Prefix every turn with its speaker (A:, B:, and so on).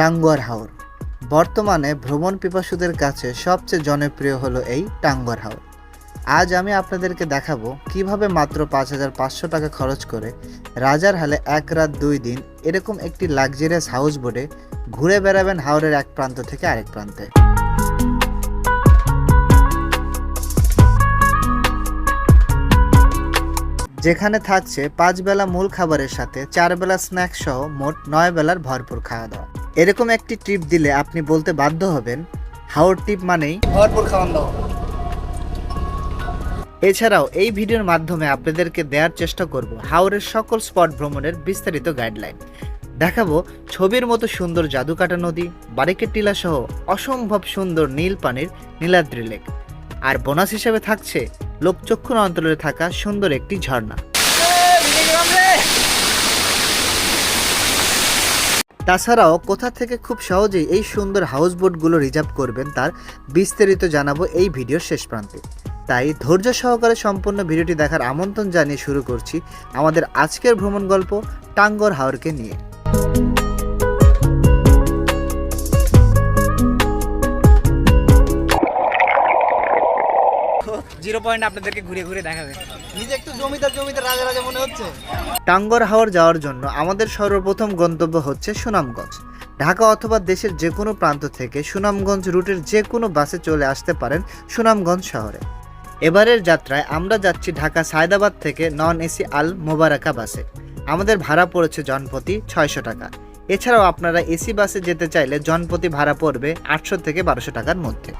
A: টাঙ্গুয়ার হাওর। বর্তমানে ভ্রমণ পিপাসুদের কাছে সবচেয়ে জনপ্রিয় হলো এই টাঙ্গুয়ার হাওর। আজ আমি আপনাদেরকে দেখাবো কীভাবে মাত্র পাঁচ হাজার পাঁচশো টাকা খরচ করে রাজার হালে এক রাত দুই দিন এরকম একটি লাক্সারিয়াস হাউস বোটে ঘুরে বেড়াবেন হাওরের এক প্রান্ত থেকে আরেক প্রান্তে। যেখানে থাকছে পাঁচ বেলা মূল খাবারের সাথে চার বেলা স্ন্যাক্স সহ মোট নয় বেলার ভরপুর খাওয়া দাওয়া। এরকম একটি ট্রিপ দিলে আপনি বলতে বাধ্য হবেন হাওর ট্রিপ মানেই ভরপুর খাওয়া দাওয়া এছাড়াও এই ভিডিওর মাধ্যমে আপনাদেরকে দেওয়ার চেষ্টা করব হাওরের সকল স্পট ভ্রমণের বিস্তারিত গাইডলাইন দেখাবো ছবির মতো সুন্দর জাদুকাটা নদী বারিকের টিলা সহ অসম্ভব সুন্দর নীল পানির নীলাদ্রি লেক আর বোনাস হিসেবে থাকছে লোকচক্ষুর অঞ্চলে থাকা সুন্দর একটি ঝর্ণা। তাছাড়াও কোথা থেকে খুব সহজেই এই সুন্দর হাউস বোটগুলো রিজার্ভ করবেন তার বিস্তারিত জানাব এই ভিডিওর শেষ প্রান্তে। তাই ধৈর্য সহকারে সম্পূর্ণ ভিডিওটি দেখার আমন্ত্রণ জানিয়ে শুরু করছি আমাদের আজকের ভ্রমণ গল্প টাঙ্গর হাওরকে নিয়ে।
B: জিরো পয়েন্ট আপনাদেরকে ঘুরে ঘুরে দেখাবে।
C: নিজে একটু জমিদার জমিদার রাজা রাজা মনে হচ্ছে?
A: টাঙ্গর হাওর যাওয়ার জন্য আমাদের সর্বপ্রথম গন্তব্য হচ্ছে সুনামগঞ্জ। ঢাকা অথবা দেশের যে কোনো প্রান্ত থেকে সুনামগঞ্জ রুটের যে কোনো বাসে চলে আসতে পারেন সুনামগঞ্জ শহরে। এবারের যাত্রায় আমরা যাচ্ছি ঢাকা সায়দাবাদ থেকে নন এসি আল মোবারকা বাসে। আমাদের ভাড়া পড়েছে জনপ্রতি ছয়শো টাকা। এছাড়াও আপনারা এসি বাসে যেতে চাইলে জনপ্রতি ভাড়া পড়বে আটশো থেকে বারোশো টাকার মধ্যে।